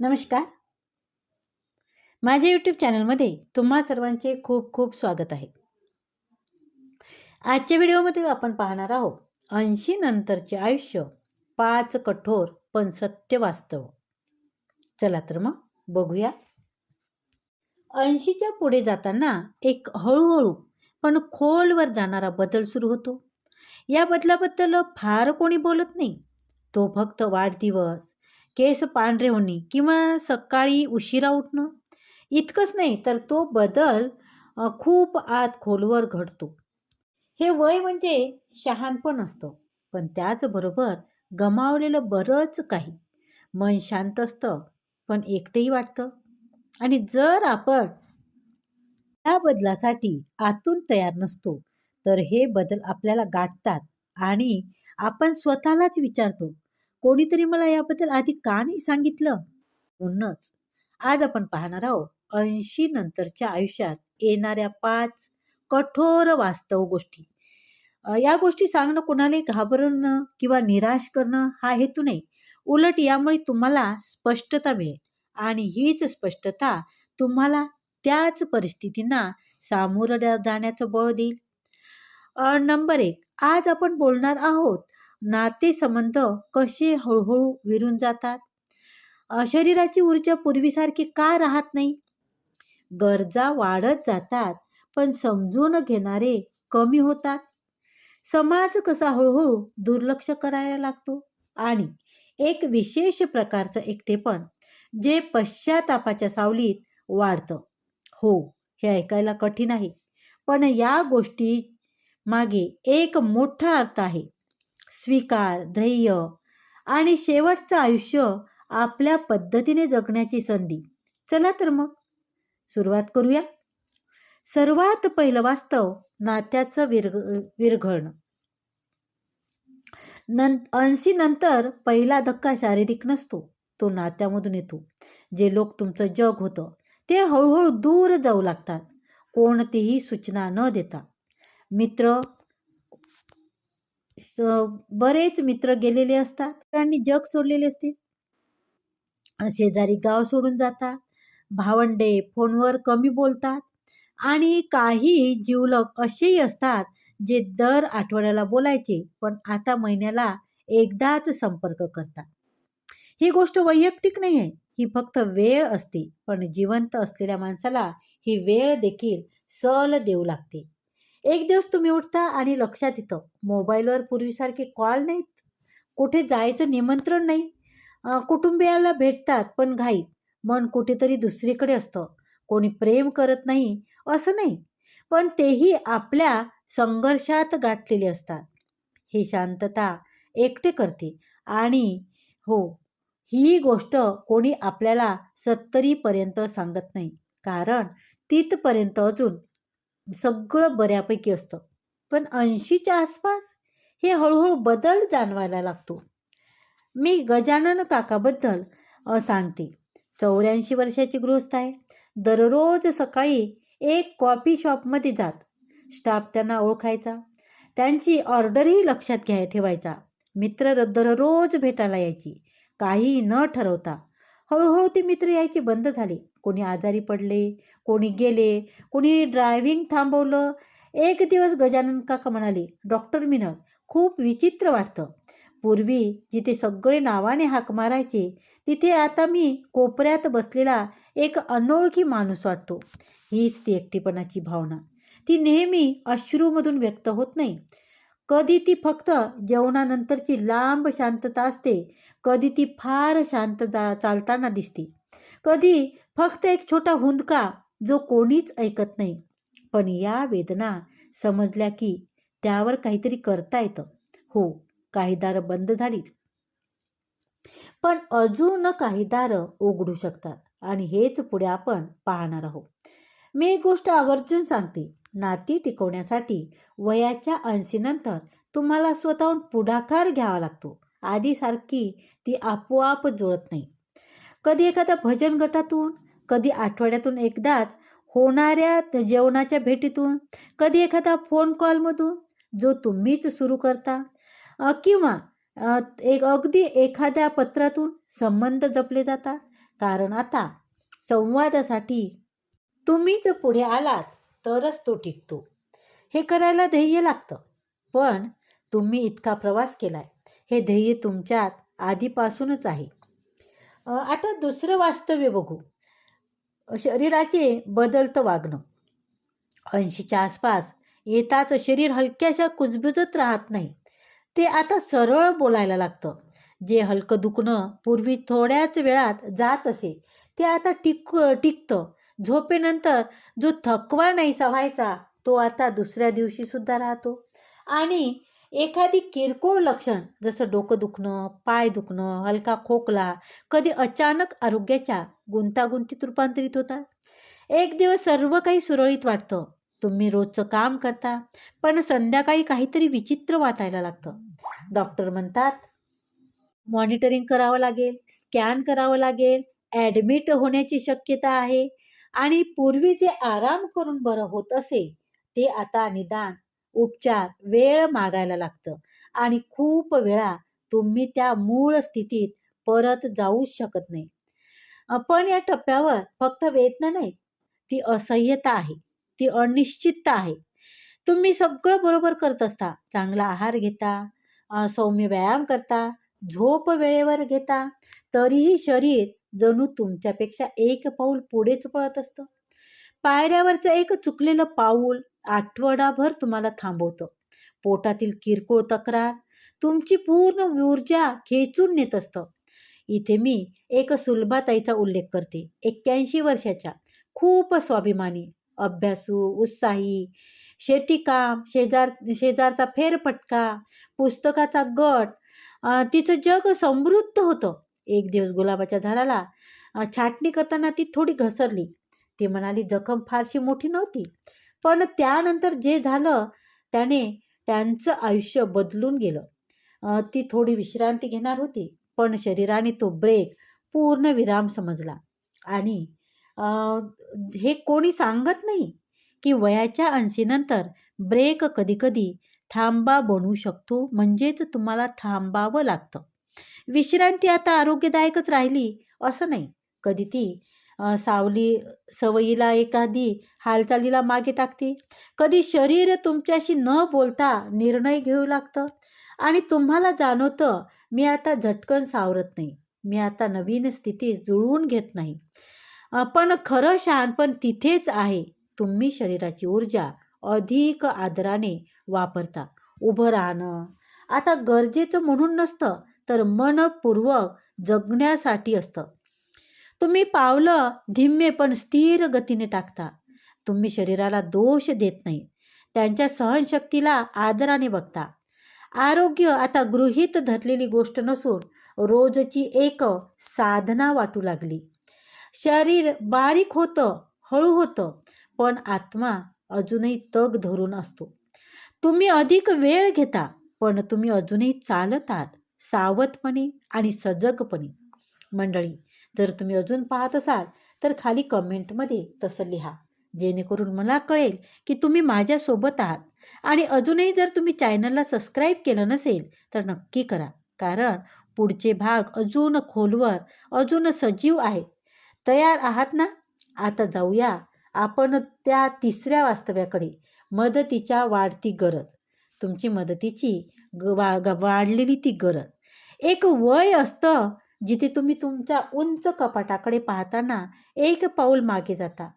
नमस्कार. माझ्या यूट्यूब चॅनलमध्ये तुम्हा सर्वांचे खूप खूप स्वागत आहे. आजच्या व्हिडिओमध्ये आपण पाहणार आहोत ऐंशी नंतरचे आयुष्य पाच कठोर पण सत्य वास्तव. चला तर मग बघूया. ऐंशीच्या पुढे जाताना एक हळूहळू पण खोलवर जाणारा बदल सुरू होतो. या बदलाबद्दल फार कोणी बोलत नाही. तो फक्त वाढदिवस केस पांढरे होणे किंवा सकाळी उशिरा उठणं इतकंच नाही तर तो बदल खूप आत खोलवर घडतो. हे वय म्हणजे शहाणपण असतं पण त्याचबरोबर गमावलेलं बरंच काही. मन शांत असतं पण एकटंही वाटतं. आणि जर आपण त्या बदलासाठी आतून तयार नसतो तर हे बदल आपल्याला गाठतात आणि आपण स्वतःलाच विचारतो कोणीतरी मला याबद्दल आधी का नाही सांगितलं? म्हणूनच आज आपण पाहणार आहोत ऐंशी नंतरच्या आयुष्यात येणाऱ्या पाच कठोर वास्तव गोष्टी. या गोष्टी सांगणं कोणालाही घाबरणं किंवा निराश करणं हा हेतू नाही. उलट यामुळे तुम्हाला स्पष्टता मिळेल आणि हीच स्पष्टता तुम्हाला त्याच परिस्थितींना सामोरं जाण्याचं बळ देईल. नंबर एक आज आपण बोलणार आहोत नातेसंबंध कसे हळूहळू विरून जातात? शरीराची ऊर्जा पूर्वीसारखी का राहत नाही? गरजा वाढत जातात पण समजून घेणारे कमी होतात. समाज कसा हळूहळू दुर्लक्ष करायला लागतो? आणि एक विशेष प्रकारचं एकटेपण जे पश्चातापाच्या सावलीत वाढतं. हो हे ऐकायला कठीण आहे पण या गोष्टी मागे एक मोठा अर्थ आहे. स्वीकार ध्येय आणि शेवटचं आयुष्य आपल्या पद्धतीने जगण्याची संधी. चला तर मग सुरुवात करूया. सर्वात पहिलं वास्तव नात्याचं विरग विरघळणं. नं ऐंशी नंतर पहिला धक्का शारीरिक नसतो तो नात्यामधून येतो. जे लोक तुमचं जग होतं ते हळूहळू दूर जाऊ लागतात. कोणतीही सूचना न देता. मित्र बरेच मित्र गेलेले असतात. त्यांनी जग सोडलेले असते. शेजारी गाव सोडून जातात. भावंडे फोनवर कमी बोलतात. आणि काही जीवलक असेही असतात जे दर आठवड्याला बोलायचे पण आता महिन्याला एकदाच संपर्क करतात. ही गोष्ट वैयक्तिक नाही आहे ही फक्त वेळ असते. पण जिवंत असलेल्या माणसाला ही वेळ देखील सल देऊ लागते. एक दिवस तुम्ही उठता आणि लक्षात येतं. मोबाईलवर पूर्वीसारखे कॉल नाहीत. कुठे जायचं निमंत्रण नाही. कुटुंबियाला भेटतात पण घाईत मन कुठेतरी दुसरीकडे असतं. कोणी प्रेम करत नाही असं नाही. पण तेही आपल्या संघर्षात गाठलेले असतात. ही शांतता एकटे करते. आणि हो ही गोष्ट कोणी आपल्याला सत्तरीपर्यंत सांगत नाही. कारण तिथपर्यंत अजून सगळं बऱ्यापैकी असतं. पण ऐंशीच्या आसपास हे हळूहळू बदल जाणवायला लागतो. मी गजानन काकाबद्दल सांगते. चौऱ्याऐंशी वर्षाची गृहस्थ आहे. दररोज सकाळी एक कॉफी शॉपमध्ये जात. स्टाफ त्यांना ओळखायचा. त्यांची ऑर्डरही लक्षात घ्याय ठेवायचा. मित्र दररोज भेटायला यायची. काहीही न ठरवता. हळूहळू ते मित्र यायचे बंद झाले. कोणी आजारी पडले कोणी गेले कोणी ड्रायव्हिंग थांबवलं. एक दिवस गजानन काका म्हणाले डॉक्टर मिनक खूप विचित्र वाटतं. पूर्वी जिथे सगळे नावाने हाक मारायचे तिथे आता मी कोपऱ्यात बसलेला एक अनोळखी माणूस वाटतो. हीच ती एकटेपणाची भावना. ती नेहमी अश्रूमधून व्यक्त होत नाही. कधी ती फक्त जेवणानंतरची लांब शांतता असते कधी ती फार शांत जा चालताना दिसते. कधी फक्त एक छोटा हुंदका जो कोणीच ऐकत नाही. पण या वेदना समजल्या की त्यावर काहीतरी करता येतं. हो काही दारं बंद झालीत. पण अजून काही दारं उघडू शकतात आणि हेच पुढे आपण पाहणार आहोत. मी एक गोष्ट आवर्जून सांगते. नाती टिकवण्यासाठी वयाच्या ऐंशीनंतर तुम्हाला स्वतःहून पुढाकार घ्यावा लागतो. आधीसारखी ती आपोआप जुळत नाही. कधी एखाद्या भजन गटातून कधी आठवड्यातून एकदाच होणाऱ्या जेवणाच्या भेटीतून कधी एखादा फोन कॉलमधून जो तुम्हीच सुरू करता किंवा एक अगदी एखाद्या पत्रातून संबंध जपले जातात. कारण आता संवादासाठी तुम्हीच पुढे आलात तरच तो टिकतो. हे करायला ध्येय लागतं. पण तुम्ही इतका प्रवास केलाय. हे ध्येय तुमच्यात आधीपासूनच आहे. आता दुसरं वास्तव्य बघू. शरीराचे बदलतं वागणं. ऐंशीच्या आसपास येताच शरीर हलक्याशा कुजबुजत राहत नाही. ते आता सरळ बोलायला लागतं. जे हलकं दुखणं पूर्वी थोड्याच वेळात जात असे ते आता टिक टिकतं. झोपेनंतर जो थकवा नाही व्हायचा तो आता दुसऱ्या दिवशी सुद्धा राहतो. आणि एखादी किरकोळ लक्षण जसं डोकं दुखणं पाय दुखणं हलका खोकला कधी अचानक आरोग्याच्या गुंतागुंतीत रूपांतरित होतात? एक दिवस सर्व काही सुरळीत वाटतं. तुम्ही रोजचं काम करता पण संध्याकाळी काहीतरी विचित्र वाटायला लागतं. डॉक्टर म्हणतात मॉनिटरिंग करावं लागेल स्कॅन करावं लागेल ॲडमिट होण्याची शक्यता आहे आणि पूर्वी जे आराम करून बरं होत असे ते आता निदान उपचार वेळ मागायला लागतं. आणि खूप वेळा तुम्ही त्या मूळ स्थितीत परत जाऊच शकत नाही. पण या टप्प्यावर फक्त वेदना नाही ती असह्यता आहे ती अनिश्चितता आहे. तुम्ही सगळं बरोबर करत असता चांगला आहार घेता सौम्य व्यायाम करता झोप वेळेवर घेता तरीही शरीर जणू तुमच्यापेक्षा एक पाऊल पुढेच पळत असतं. पायऱ्यावरचं एक चुकलेलं पाऊल आठवडाभर तुम्हाला थांबवतं. पोटातील किरकोळ तक्रार तुमची पूर्ण ऊर्जा खेचून नेत असतं. इथे मी एक सुलभाताईचा उल्लेख करते. एक्क्याऐंशी वर्षाच्या खूप स्वाभिमानी अभ्यासू उत्साही शेतीकाम शेजार शेजारचा फेरफटका पुस्तकाचा गट तिचं जग समृद्ध होतं. एक दिवस गुलाबाच्या झाडाला छाटणी करताना ती थोडी घसरली. ती म्हणाली जखम फारशी मोठी नव्हती. पण त्यानंतर जे झालं त्याने त्यांचं आयुष्य बदलून गेलं. ती थोडी विश्रांती घेणार होती पण शरीराने तो ब्रेक पूर्ण विराम समजला. आणि हे कोणी सांगत नाही की वयाच्या ऐंशीनंतर ब्रेक कधीकधी थांबा बनू शकतो म्हणजेच तुम्हाला थांबावं लागतं. विश्रांती आता आरोग्यदायकच राहिली असं नाही. कधी ती सावली सवयीला एखादी हालचालीला मागे टाकते. कधी शरीर तुमच्याशी न बोलता निर्णय घेऊ लागतं? आणि तुम्हाला जाणवतं मी आता झटकन सावरत नाही. मी आता नवीन स्थिती जुळवून घेत नाही. पण खरं शहाणपण तिथेच आहे. तुम्ही शरीराची ऊर्जा अधिक आदराने वापरता. उभं राहणं. आता गरजेचं म्हणून नसतं तर मनपूर्वक जगण्यासाठी असतं. तुम्ही पावलं धिम्मे पण स्थिर गतीने टाकता. तुम्ही शरीराला दोष देत नाही. त्यांच्या सहनशक्तीला आदराने बघता. आरोग्य आता गृहीत धरलेली गोष्ट नसून रोजची एक साधना वाटू लागली. शरीर बारीक होतं हळू होतं पण आत्मा अजूनही तग धरून असतो. तुम्ही अधिक वेळ घेता पण तुम्ही अजूनही चालतात सावधपणे आणि सजगपणे. मंडळी जर तुम्ही अजून पाहत असाल तर खाली कमेंटमध्ये तसं लिहा. जेणेकरून मला कळेल की तुम्ही माझ्यासोबत आहात. आणि अजूनही जर तुम्ही चॅनलला सबस्क्राईब केलं नसेल तर नक्की करा. कारण पुढचे भाग अजून खोलवर अजून सजीव आहेत. तयार आहात ना? आता जाऊया आपण त्या तिसऱ्या वास्तव्याकडे. मदतीच्या वाढती गरज. तुमची मदतीची ग वा ग- वाढलेली ती गरज. एक वय असतं जिथे तुम्ही तुमच्या उंच कपाटाकडे पाहताना एक पाऊल मागे जाता.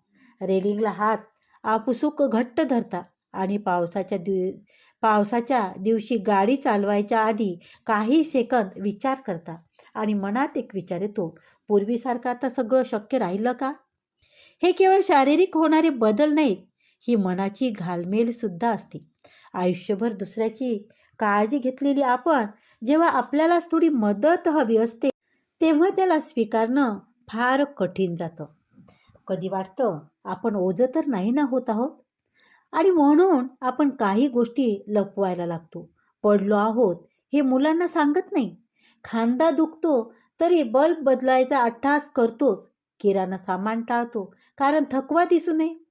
रेलिंगला हात आपुसूक घट्ट धरता आणि पावसाच्या दिव पावसाच्या दिवशी गाडी चालवायच्या आधी काही सेकंद विचार करता आणि मनात एक विचार येतो पूर्वीसारखं आता सगळं शक्य राहिलं का? हे केवळ शारीरिक होणारे बदल नाहीत ही मनाची घालमेलसुद्धा असते. आयुष्यभर दुसऱ्याची काळजी घेतलेली आपण जेव्हा आपल्यालाच थोडी मदत हवी असते तेव्हा त्याला स्वीकारणं फार कठीण जातं. कधी वाटतं आपण ओझं तर नाही ना होत आहोत? आणि म्हणून आपण काही गोष्टी लपवायला लागतो. पडलो आहोत हे मुलांना सांगत नाही. खांदा दुखतो तरी बल्ब बदलायचा अट्टहास करतोच. किराणा सामान टाळतो कारण थकवा दिसू नये.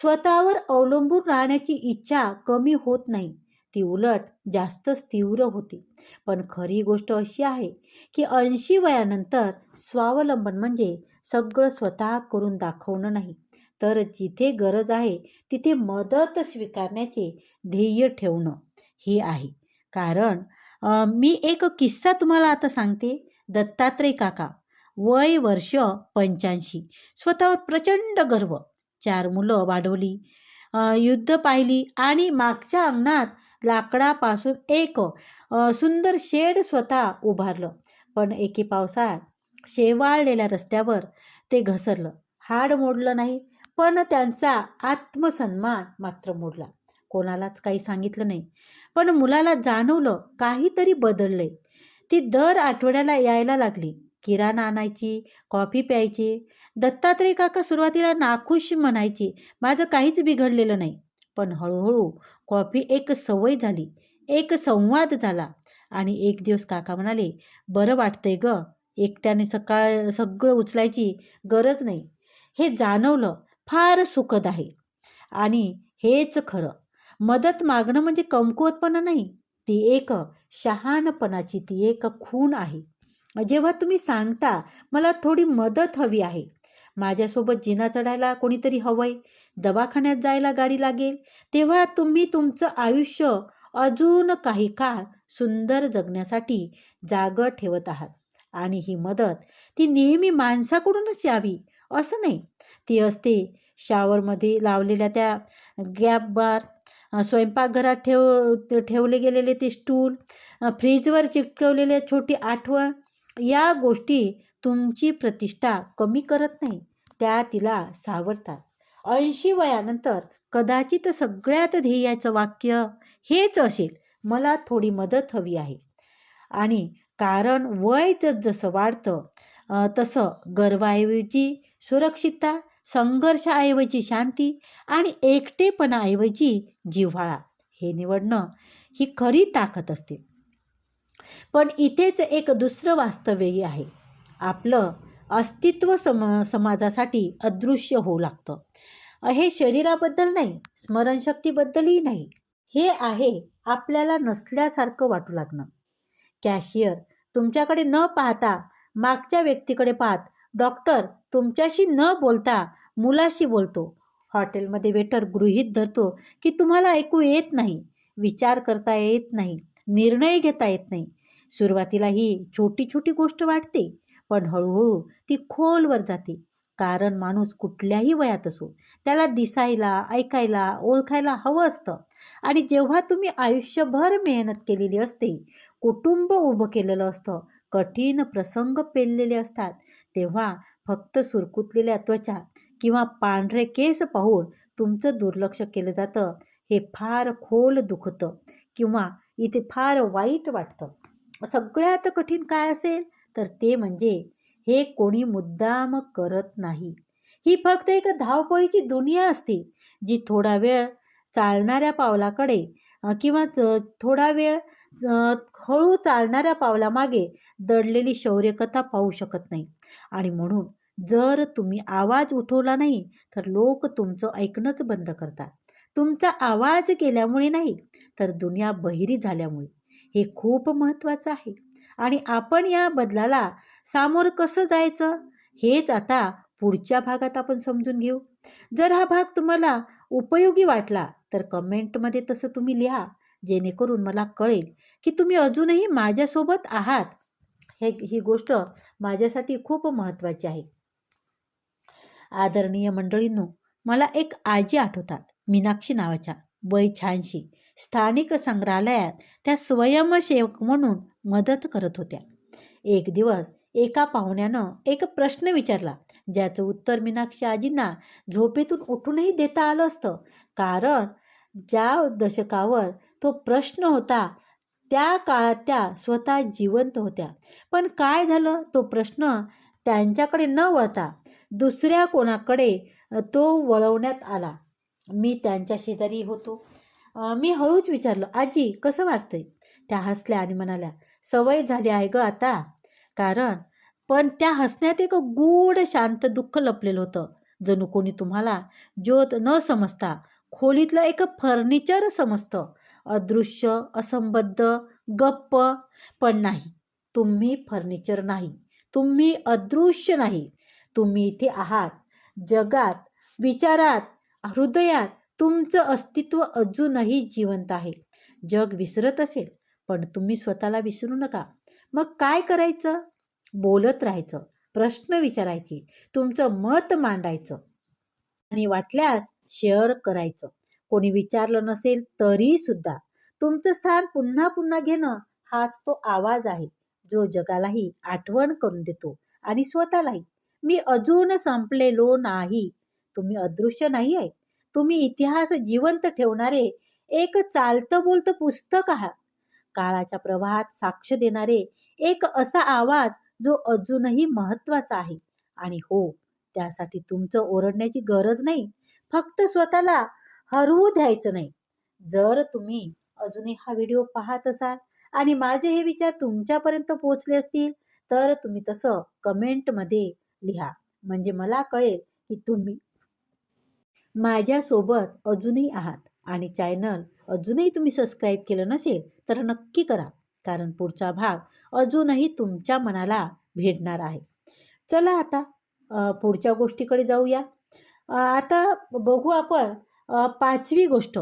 स्वतःवर अवलंबून राहण्याची इच्छा कमी होत नाही. ती उलट जास्तच तीव्र होती. पण खरी गोष्ट अशी आहे की ऐंशी वयानंतर स्वावलंबन म्हणजे सगळं स्वतः करून दाखवणं नाही. तर जिथे गरज आहे तिथे मदत स्वीकारण्याचे ध्येय ठेवणं हे आहे. कारण मी एक किस्सा तुम्हाला आता सांगते. दत्तात्रय काका वय वर्ष पंच्याऐंशी. स्वतःवर प्रचंड गर्व. चार मुलं वाढवली युद्ध पाहिली आणि मागच्या अंगणात लाकडापासून एक सुंदर शेड स्वतः उभारलं. पण एके पावसाळ्यात शेवाळलेल्या रस्त्यावर ते घसरलं. हाड मोडलं नाही पण त्यांचा आत्मसन्मान मात्र मोडला. कोणालाच काही सांगितलं नाही. पण मुलाला जाणवलं काहीतरी बदललंय. ती दर आठवड्याला यायला लागली. किराणा आणायची कॉफी प्यायची दत्तात्रय काका सुरुवातीला नाखुश म्हणायची माझं काहीच बिघडलेलं नाही. पण हळूहळू कॉफी एक सवय झाली. एक संवाद झाला. आणि एक दिवस काका म्हणाले बरं वाटतंय ग. एकट्याने सकाळ सगळं उचलायची गरज नाही. हे जाणवलं फार सुखद आहे. आणि हेच खरं. मदत मागणं म्हणजे कमकुवतपणा नाही. ती एक शहाणपणाची ती एक खूण आहे. जेव्हा तुम्ही सांगता मला थोडी मदत हवी आहे. माझ्यासोबत जिना चढायला कोणीतरी हवंय. दवाखान्यात जायला गाडी लागेल तेव्हा तुम्ही तुमचं आयुष्य अजून काही काळ सुंदर जगण्यासाठी जागं ठेवत आहात. आणि ही मदत ती नेहमी माणसाकडूनच यावी असं नाही. ती असते शावरमध्ये लावलेल्या त्या गॅप बार स्वयंपाकघरात ठेव ठेवले गेलेले ते स्टूल फ्रीजवर चिटकवलेले छोटी आठवण या गोष्टी तुमची प्रतिष्ठा कमी करत नाही त्या तिला सावरतात. ऐंशी वयानंतर कदाचित सगळ्यात ध्येयाचं वाक्य हेच असेल. मला थोडी मदत हवी आहे. आणि कारण वय जसं वाढतं तसं गर्वाऐवजी सुरक्षितता संघर्षाऐवजी शांती आणि एकटेपणाऐवजी जिव्हाळा हे निवडणं ही खरी ताकद असते. पण इथेच एक दुसरं वास्तव्यही आहे. आपलं अस्तित्व सम समाजासाठी अदृश्य होऊ लागतं. हे शरीराबद्दल नाही स्मरणशक्तीबद्दलही नाही. हे आहे आपल्याला नसल्यासारखं वाटू लागणं. कॅशियर तुमच्याकडे न पाहता मागच्या व्यक्तीकडे पाहत डॉक्टर तुमच्याशी न बोलता मुलाशी बोलतो. हॉटेलमध्ये वेटर गृहीत धरतो की तुम्हाला ऐकू येत नाही विचार करता येत नाही निर्णय घेता येत नाही. सुरुवातीला ही छोटी छोटी गोष्ट वाटते पण हळूहळू ती खोलवर जाते. कारण माणूस कुठल्याही वयात असो त्याला दिसायला ऐकायला ओळखायला हवं असतं. आणि जेव्हा तुम्ही आयुष्यभर मेहनत केलेली असते कुटुंब उभं केलेलं असतं कठीण प्रसंग पेललेले असतात तेव्हा फक्त सुरकुतलेल्या त्वचा किंवा पांढरे केस पाहून तुमचं दुर्लक्ष केलं जातं हे फार खोल दुखतं किंवा इथे फार वाईट वाटतं. सगळ्यात कठीण काय असेल? तर ते म्हणजे हे कोणी मुद्दाम करत नाही. ही फक्त एक धावपळीची दुनिया असते जी थोडा वेळ चालणाऱ्या पावलाकडे किंवा थोडा वेळ हळू चालणाऱ्या पावलामागे दडलेली शौर्यकथा पाहू शकत नाही. आणि म्हणून जर तुम्ही आवाज उठवला नाही तर लोक तुमचं ऐकणंच बंद करतात. तुमचा आवाज केल्यामुळे नाही तर दुनिया बहिरी झाल्यामुळे. हे खूप महत्त्वाचं आहे. आणि आपण या बदलाला सामोरं कसं जायचं? हेच आता पुढच्या भागात आपण समजून घेऊ. जर हा भाग तुम्हाला उपयोगी वाटला तर कमेंटमध्ये तसं तुम्ही लिहा जेणेकरून मला कळेल की तुम्ही अजूनही माझ्यासोबत आहात. हे ही गोष्ट माझ्यासाठी खूप महत्त्वाची आहे. आदरणीय मंडळींनो मला एक आजी आठवतात मीनाक्षी नावाच्या वय छानशी स्थानिक संग्रहालयात त्या स्वयंसेवक म्हणून मदत करत होत्या. एक दिवस एका पाहुण्यानं एक प्रश्न विचारला ज्याचं उत्तर मीनाक्षी आजींना झोपेतून उठूनही देता आलं असतं. कारण ज्या दशकावर तो प्रश्न होता त्या काळात त्या स्वतः जिवंत होत्या. पण काय झालं? तो प्रश्न त्यांच्याकडे न वळता दुसऱ्या कोणाकडे तो वळवण्यात आला. मी त्यांच्या शेजारी होतो. मी हळूच विचारलं आजी कसं वाटतंय? त्या हसल्या आणि म्हणाल्या सवय झाली आहे ग आता. कारण पण त्या हसण्यात एक गूढ शांत दुःख लपलेलं होतं. जणू कोणी तुम्हाला ज्योत न समजता खोलीतलं एक फर्निचर समजतं. अदृश्य असंबद्ध गप्प पण नाही. तुम्ही फर्निचर नाही. तुम्ही अदृश्य नाही. तुम्ही इथे आहात. जगात विचारात हृदयात तुमचं अस्तित्व अजूनही जिवंत आहे. जग विसरत असेल पण तुम्ही स्वतःला विसरू नका. मग काय करायचं? बोलत राहायचं प्रश्न विचारायची तुमचं मत मांडायचं आणि वाटल्यास शेअर करायचं. कोणी विचारलं नसेल तरी सुद्धा. तुमचं स्थान पुन्हा पुन्हा घेणं हाच तो आवाज आहे जो जगालाही आठवण करून देतो आणि स्वतःलाही. मी अजून संपलेलो नाही. तुम्ही अदृश्य नाही आहे. तुम्ही इतिहास जिवंत ठेवणारे एक चालतं बोलतं पुस्तक आहात. काळाच्या प्रवाहात साक्ष देणारे एक असा आवाज जो अजूनही महत्त्वाचा आहे. आणि हो त्यासाठी तुमचं ओरडण्याची गरज नाही. फक्त स्वतःला हरवू द्यायचं नाही. जर तुम्ही अजूनही हा व्हिडिओ पाहत असाल आणि माझे हे विचार तुमच्यापर्यंत पोहोचले असतील तर तुम्ही तसं कमेंटमध्ये लिहा. म्हणजे मला कळेल की तुम्ही माझ्यासोबत अजूनही आहात आणि चॅनल अजूनही तुम्ही सबस्क्राईब केलं नसेल तर नक्की करा. कारण पुढचा भाग अजूनही तुमच्या मनाला भेटणार आहे. चला आता पुढच्या गोष्टीकडे जाऊया. आता बघू आपण पाचवी गोष्ट.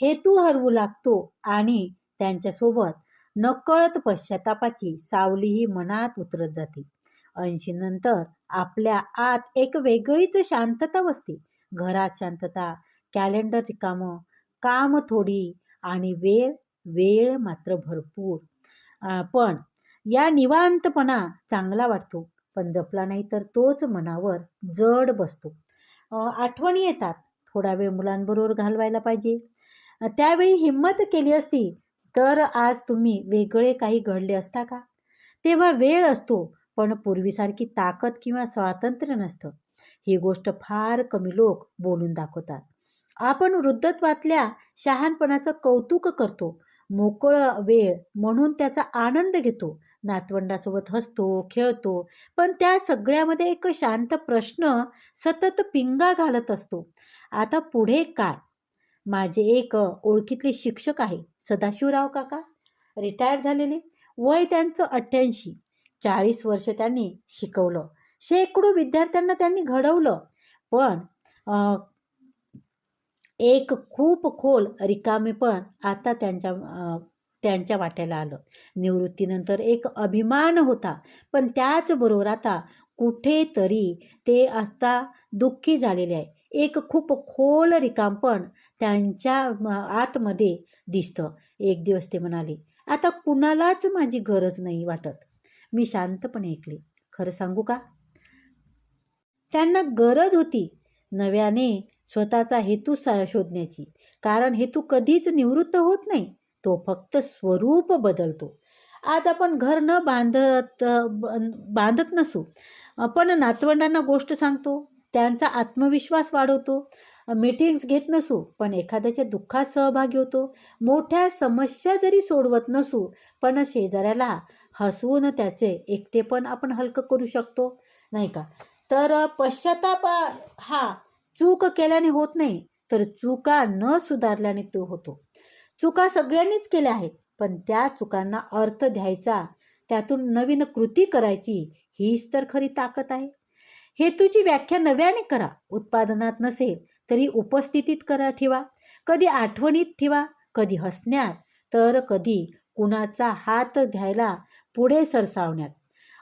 हेतू हरवू लागतो आणि त्यांच्यासोबत नकळत पश्चातापाची सावलीही मनात उतरत जाते. ऐंशी नंतर आपल्या आत एक वेगळीच शांतता बसते. घरात शांतता कॅलेंडर रिकामं काम थोडी आणि वेळ वेळ मात्र भरपूर. पण या निवांतपणा चांगला वाटतो पण जपला नाही तर तोच मनावर जड बसतो. आठवणी येतात थोडा वेळ मुलांबरोबर घालवायला पाहिजे. त्यावेळी हिंमत केली असती तर आज तुम्ही वेगळे काही घडले असता का? तेव्हा वेळ असतो पण पूर्वीसारखी ताकद किंवा स्वातंत्र्य नसतं. ही गोष्ट फार कमी लोक बोलून दाखवतात. आपण वृद्धत्वातल्या शहाणपणाचं कौतुक करतो मोकळं वेळ म्हणून त्याचा आनंद घेतो. नातवंडासोबत हसतो खेळतो पण त्या सगळ्यामध्ये एक शांत प्रश्न सतत पिंगा घालत असतो. आता पुढे काय? माझे एक ओळखीतले शिक्षक आहे सदाशिवराव काका. रिटायर झालेले. वय त्यांचं अठ्ठ्याऐंशी. चाळीस वर्ष त्यांनी शिकवलं. शेकडो विद्यार्थ्यांना त्यांनी घडवलं. पण एक खूप खोल रिकामेपण आता त्यांच्या त्यांच्या वाट्याला आलं. निवृत्तीनंतर एक अभिमान होता पण त्याचबरोबर आता कुठेतरी ते आता दुःखी झालेले आहे. एक खूप खोल रिकामपण त्यांच्या आतमध्ये दिसतं. एक दिवस ते म्हणाले आता कुणालाच माझी गरज नाही वाटत. मी शांतपणे ऐकले खरं सांगू का? त्यांना गरज होती. नव्याने स्वतःचा हेतू शोधण्याची. कारण हेतू कधीच निवृत्त होत नाही. तो फक्त स्वरूप बदलतो. आज आपण घर न बांधत बांधत नसू पण नातवंडांना गोष्ट सांगतो. त्यांचा आत्मविश्वास वाढवतो. मीटिंग्स घेत नसू पण एखाद्याच्या दुःखात सहभागी होतो. मोठ्या समस्या जरी सोडवत नसू पण शेजाऱ्याला हसवून त्याचे एकटेपण आपण हलकं करू शकतो. नाही का? तर पश्चाताप हा चूक केल्याने होत नाही तर चुका न सुधारल्याने तो होतो. चुका सगळ्यांनीच केल्या आहेत पण त्या चुकांना अर्थ द्यायचा त्यातून नवीन कृती करायची हीच तर खरी ताकद आहे. हेतूची व्याख्या नव्याने करा उत्पादनात नसेल तरी उपस्थितीत करा ठेवा कधी आठवणीत ठेवा कधी हसण्यात तर कधी कुणाचा हात घ्यायला पुढे सरसावण्यात.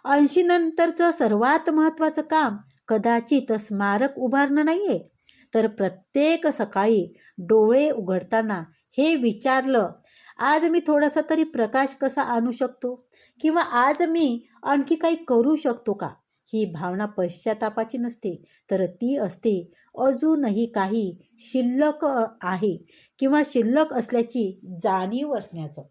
ऐंशी नंतरचं सर्वात महत्त्वाचं काम कदाचित स्मारक उभारणं नाही आहे तर प्रत्येक सकाळी डोळे उघडताना हे विचारलं आज मी थोडासा तरी प्रकाश कसा आणू शकतो? किंवा आज मी आणखी काही करू शकतो का? ही भावना पश्चातापाची नसते तर ती असते अजूनही काही शिल्लक आहे किंवा शिल्लक असल्याची जाणीव असण्याचं.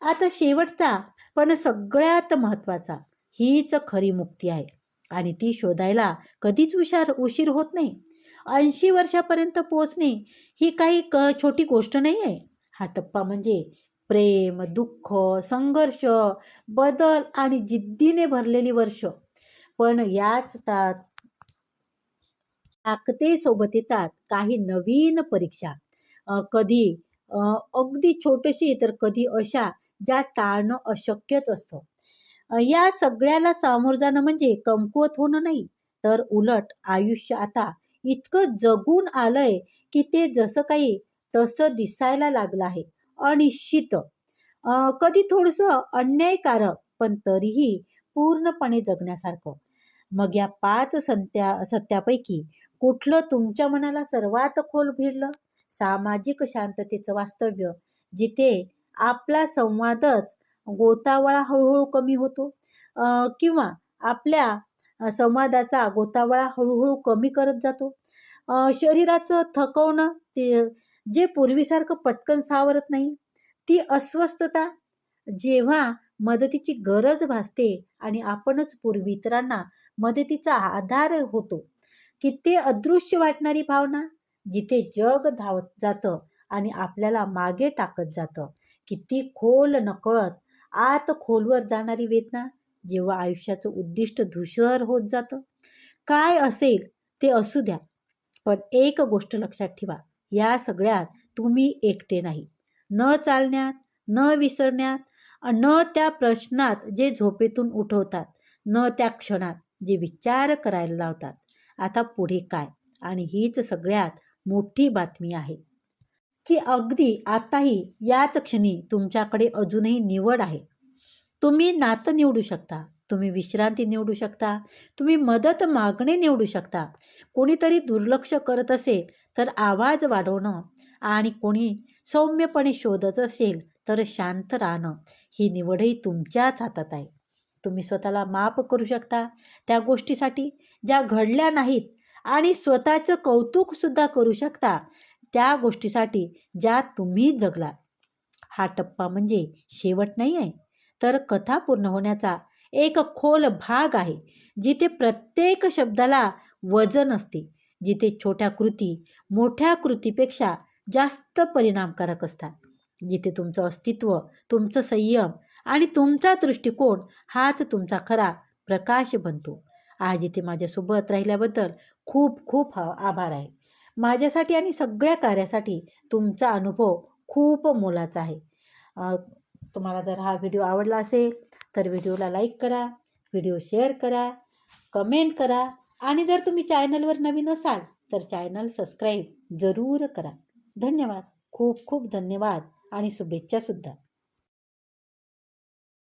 आता शेवटचा पण सगळ्यात महत्त्वाचा हीच खरी मुक्ती आहे. आणि ती शोधायला कधीच उशार उशीर होत नाही. ऐंशी वर्षापर्यंत पोचणे ही काही क छोटी गोष्ट नाही आहे हा टप्पा म्हणजे प्रेम दुःख संघर्ष बदल आणि जिद्दीने भरलेली वर्ष. पण याच तात ताकदीसोबत येतात काही नवीन परीक्षा. कधी अगदी छोटीशी तर कधी अशा ज्या टाळणं अशक्यच असतं. या सगळ्याला सामोरं जाणं म्हणजे कमकुवत होणं नाही. तर उलट आयुष्य आता इतकं जगून आलंय की ते जसं काही तसं दिसायला लागलं आहे. अनिश्चित. कधी थोडंसं अन्यायकारक पण तरीही पूर्णपणे जगण्यासारखं. मग या पाच संत्या सत्यापैकी कुठलं तुमच्या मनाला सर्वात खोल भिडलं? सामाजिक शांततेचं वास्तव्य जिथे आपला संवादच गोतावळा हळूहळू कमी होतो. किंवा आपल्या संवादाचा गोतावळा हळूहळू कमी करत जातो. शरीराचं थकवणं ते जे पूर्वीसारखं पटकन सावरत नाही ती अस्वस्थता जेव्हा मदतीची गरज भासते आणि आपणच पूर्वी इतरांना मदतीचा आधार होतो की ते अदृश्य वाटणारी भावना जिथे जग धावत जातं आणि आपल्याला मागे टाकत जातं किती खोल नकळत आत खोलवर जाणारी वेदना जेव्हा आयुष्याचं उद्दिष्ट धुसर होत जातं. काय असेल ते असू द्या पण एक गोष्ट लक्षात ठेवा या सगळ्यात तुम्ही एकटे नाही. न चालण्यात न विसरण्यात न त्या प्रश्नात जे झोपेतून उठवतात न त्या क्षणात जे विचार करायला लावतात. आता पुढे काय? आणि हीच सगळ्यात मोठी बातमी आहे. की अगदी आताही याच क्षणी तुमच्याकडे अजूनही निवड आहे. तुम्ही नातं निवडू शकता तुम्ही विश्रांती निवडू शकता तुम्ही मदत मागणे निवडू शकता. कोणीतरी दुर्लक्ष करत असेल तर आवाज वाढवणं आणि कोणी सौम्यपणे शोधत असेल तर शांत राहणं ही निवडही तुमच्याच हातात आहे. तुम्ही स्वतःला माफ करू शकता त्या गोष्टीसाठी ज्या घडल्या नाहीत आणि स्वतःचं कौतुकसुद्धा करू शकता त्या गोष्टीसाठी ज्या तुम्ही जगलात. हा टप्पा म्हणजे शेवट नाही आहे तर कथा पूर्ण होण्याचा एक खोल भाग आहे जिथे प्रत्येक शब्दाला वजन असते जिथे छोट्या कृती मोठ्या कृतीपेक्षा जास्त परिणामकारक असतात जिथे तुमचं अस्तित्व तुमचं संयम आणि तुमचा दृष्टिकोन हाच तुमचा खरा प्रकाश बनतो. आज इथे माझ्यासोबत राहिल्याबद्दल खूप खूप आभार आहे. माझ्यासाठी आणि सगळ्या कार्यासाठी तुमचा अनुभव खूप मोलाचा आहे. तुम्हाला जर हा व्हिडिओ आवडला असेल तर व्हिडिओला लाईक करा व्हिडिओ शेअर करा कमेंट करा आणि जर तुम्ही चॅनलवर नवीन असाल तर चॅनल सबस्क्राईब जरूर करा. धन्यवाद. खूप खूप धन्यवाद आणि शुभेच्छासुद्धा